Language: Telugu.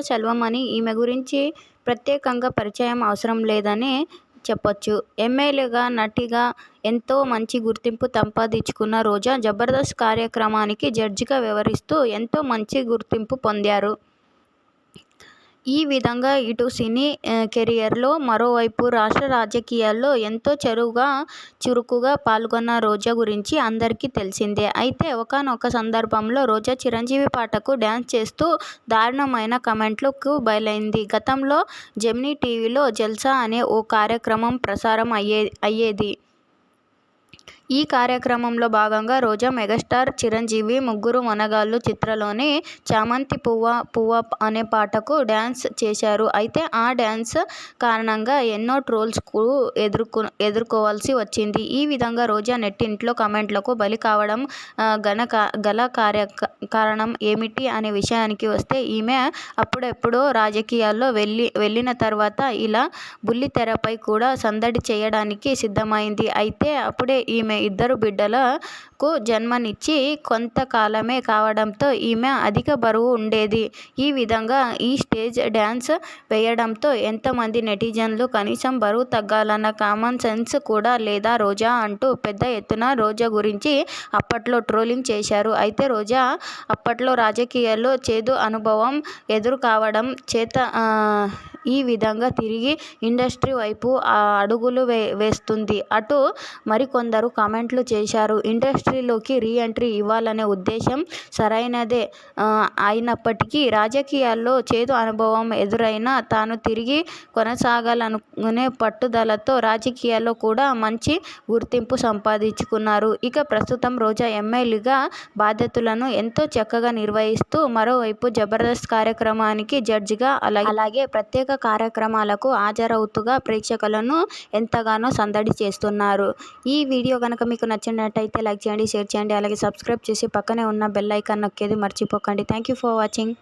సెల్వం అని ఈమె గురించి ప్రత్యేకంగా పరిచయం అవసరం లేదని చెప్పొచ్చు. ఎమ్మెల్యేగా నటిగా ఎంతో మంచి గుర్తింపు సంపాదించుకున్న రోజా జబర్దస్త్ కార్యక్రమానికి జడ్జిగా వ్యవహరిస్తూ ఎంతో మంచి గుర్తింపు పొందారు. ఈ విధంగా ఇటు సినీ కెరియర్లో మరోవైపు రాష్ట్ర రాజకీయాల్లో ఎంతో చెరువుగా చురుకుగా పాల్గొన్న రోజా గురించి అందరికీ తెలిసిందే. అయితే ఒకానొక సందర్భంలో రోజా చిరంజీవి పాటకు డ్యాన్స్ చేస్తూ దారుణమైన కమెంట్లకు బయలైంది. గతంలో జెమినీ టీవీలో జల్సా అనే ఓ కార్యక్రమం ప్రసారం అయ్యే అయ్యేది. ఈ కార్యక్రమంలో భాగంగా రోజా మెగాస్టార్ చిరంజీవి ముగ్గురు మనగాళ్ళు చిత్రంలోని చామంతి పువ్వ పువ్వ అనే పాటకు డ్యాన్స్ చేశారు. అయితే ఆ డ్యాన్స్ కారణంగా ఎన్నో ట్రోల్స్కు ఎదుర్కొ ఎదుర్కోవాల్సి వచ్చింది. ఈ విధంగా రోజా నెట్టింట్లో కమెంట్లకు బలి కావడం గన గల కార్య కారణం ఏమిటి అనే విషయానికి వస్తే ఈమె అప్పుడెప్పుడో రాజకీయాల్లో వెళ్ళి వెళ్ళిన తర్వాత ఇలా బుల్లితెరపై కూడా సందడి చేయడానికి సిద్ధమైంది. అయితే అప్పుడే ఈమె ఇద్దరు బిడ్డలకు జన్మనిచ్చి కొంతకాలమే కావడంతో ఈమె అధిక బరువు ఉండేది. ఈ విధంగా ఈ స్టేజ్ డ్యాన్స్ వేయడంతో ఎంతమంది నెటిజన్లు కనీసం బరువు తగ్గాలన్న కామన్ సెన్స్ కూడా లేదా రోజా అంటూ పెద్ద ఎత్తున రోజా గురించి అప్పట్లో ట్రోలింగ్ చేశారు. అయితే రోజా అప్పట్లో రాజకీయాల్లో చేదు అనుభవం ఎదురు కావడం చేత ఈ విధంగా తిరిగి ఇండస్ట్రీ వైపు అడుగులు వే వేస్తుంది. అటు మరికొందరు కామెంట్లు చేశారు. ఇండస్ట్రీలోకి రీ ఎంట్రీ ఇవ్వాలనే ఉద్దేశం సరైనదే. అయినప్పటికీ రాజకీయాల్లో చేదు అనుభవం ఎదురైనా తాను తిరిగి కొనసాగాలనుకునే పట్టుదలతో రాజకీయాల్లో కూడా మంచి గుర్తింపు సంపాదించుకున్నారు. ఇక ప్రస్తుతం రోజా ఎమ్మెల్యేగా బాధ్యతలను ఎంతో చక్కగా నిర్వహిస్తూ మరోవైపు జబర్దస్త్ కార్యక్రమానికి జడ్జిగా అలాగే అలాగే ప్రత్యేక కార్యక్రమాలకు హాజరవుతూగా ప్రేక్షకులను ఎంతగానో సందడి చేస్తున్నారు. ఈ వీడియో కనుక మీకు నచ్చినట్టయితే లైక్ చేయండి షేర్ చేయండి అలాగే సబ్స్క్రైబ్ చేసి పక్కనే ఉన్న బెల్ ఐకాన్ నొక్కేది మర్చిపోకండి. Thank you for watching.